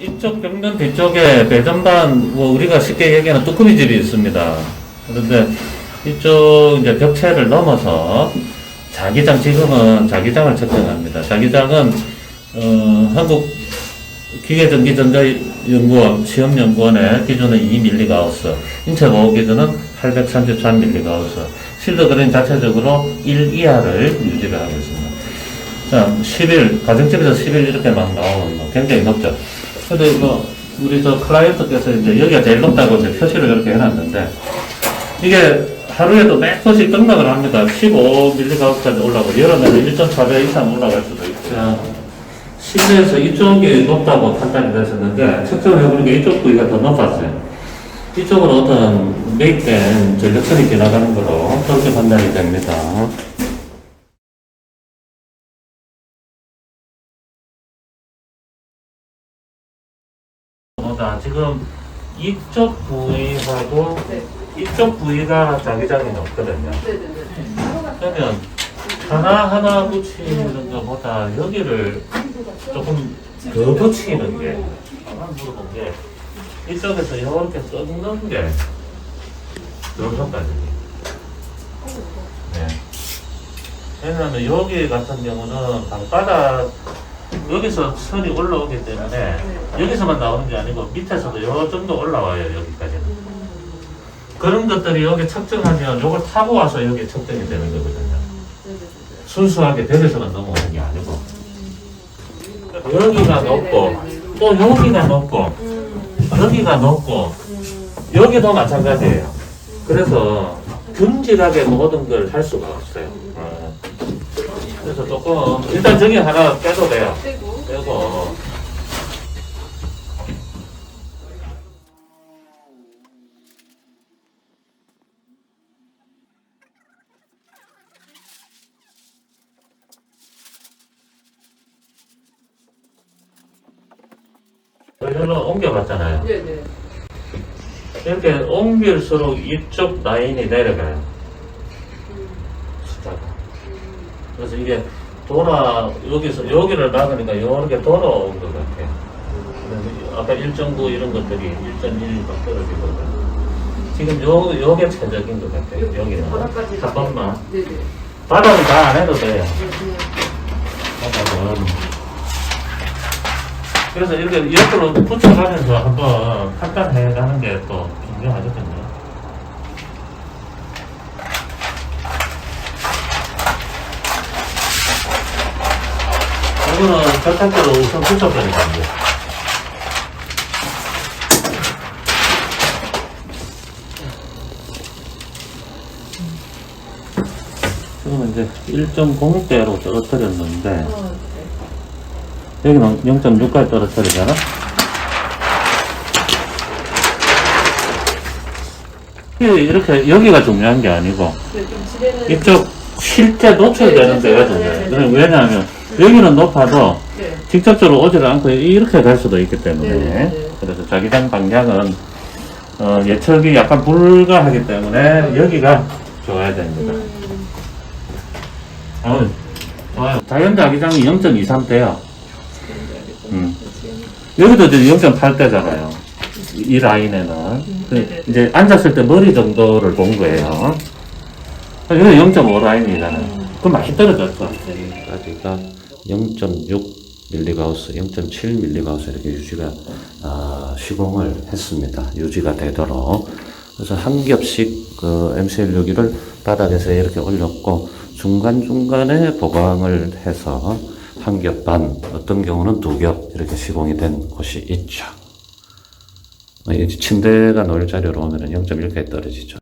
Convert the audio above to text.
이쪽 벽면 뒤쪽에 배전반 뭐 우리가 쉽게 얘기하는 뚜꾸미 집이 있습니다. 그런데 이쪽 이제 벽체를 넘어서 자기장 지금은 자기장을 측정합니다. 자기장은 어, 한국 기계전기전자연구원 시험연구원의 기준은 2mGauss, 인체 보호 기준은 833mGauss, 실드 그린 자체적으로 1 이하를 유지를 하고 있습니다. 자, 11, 가정집에서 11 이렇게 막 나오는 거 굉장히 높죠. 근데 이거, 우리 저 클라이언트께서 이제 여기가 제일 높다고 이제 표시를 이렇게 해놨는데, 이게 하루에도 몇 번씩 등락을 합니다. 15mg까지 올라가고, 여름에는 1.4배 이상 올라갈 수도 있죠. 실내에서 이쪽이 높다고 판단이 됐었는데, 측정을 해보니까 이쪽 부위가 더 높았어요. 이쪽은 어떤 매입된 전력선이 지나가는 거로 그렇게 판단이 됩니다. 보다 지금 이쪽 부위하고 이쪽 부위가 자기장이 높거든요. 그러면 하나하나 붙이는 것보다 여기를 조금 더 붙이는 게 한번 물어본 게 이쪽에서 이렇게 썩는 게 더 효과적이에요. 네. 왜냐하면 여기 같은 경우는 방바닥 여기서 선이 올라오기 때문에 여기서만 나오는 게 아니고 밑에서도 요 정도 올라와요 여기까지는. 그런 것들이 여기 측정하면 요걸 타고 와서 여기 측정이 되는 거거든요. 순수하게 대에서만 넘어오는 게 아니고. 여기가 높고 또 여기가 높고 여기가 높고 여기도 마찬가지예요. 그래서 균질하게 모든 걸 할 수가 없어요. 어. 그래서 조금 일단 저기 하나 빼도 돼요 떼고 빼고 여기로 옮겨봤잖아요. 네네 이렇게 옮길수록 이쪽 라인이 내려가요. 숫자가. 그래서 이게 돌아, 여기서, 여기를 막으니까 이렇게 돌아온 것 같아요. 그래서 아까 1.9 이런 것들이 1.1 막 떨어지거든. 지금 요, 요게 최적인 것 같아요. 여기는. 바닥까지 한 번만. 네네 바닥은 다 안 해도 돼요. 그냥 바닥은. 그래서 이렇게 옆으로 붙여가면서 한번 판단해 가는 게 또 중요하거든요. 이거는 절탁대로 우선 붙여버리면 안 돼요. 지금은 이제 1.0대로 떨어뜨렸는데, 어, 여기는 0.6까지 떨어뜨리잖아? 이렇게, 여기가 중요한 게 아니고, 네, 이쪽 실제 노출이 되는 데가 중요해요. 그럼 왜냐하면, 여기는 높아도 네 직접적으로 오지를 않고 이렇게 갈 수도 있기 때문에, 네, 네, 네. 그래서 자기장 방향은, 어, 예측이 약간 불가하기 때문에, 여기가 좋아야 됩니다. 음, 어, 좋아요. 자연 자기장이 0.23 돼요. 음. 여기도 이제 0.8대잖아요. 이 라인에는. 그 이제 앉았을 때 머리 정도를 본 거예요. 여기 0.5 라인이잖아요. 그럼 많이 떨어졌어. 여기까 지가 0.6mGauss, 0.7mGauss 이렇게 유지가, 아, 시공을 했습니다. 유지가 되도록. 그래서 한 겹씩 그 MCL 여기를 바닥에서 이렇게 올렸고, 중간 중간에 보강을 해서 한 겹 반, 어떤 경우는 두 겹 이렇게 시공이 된 곳이 있죠. 침대가 놓일 자리로 오면 0.1까지 떨어지죠.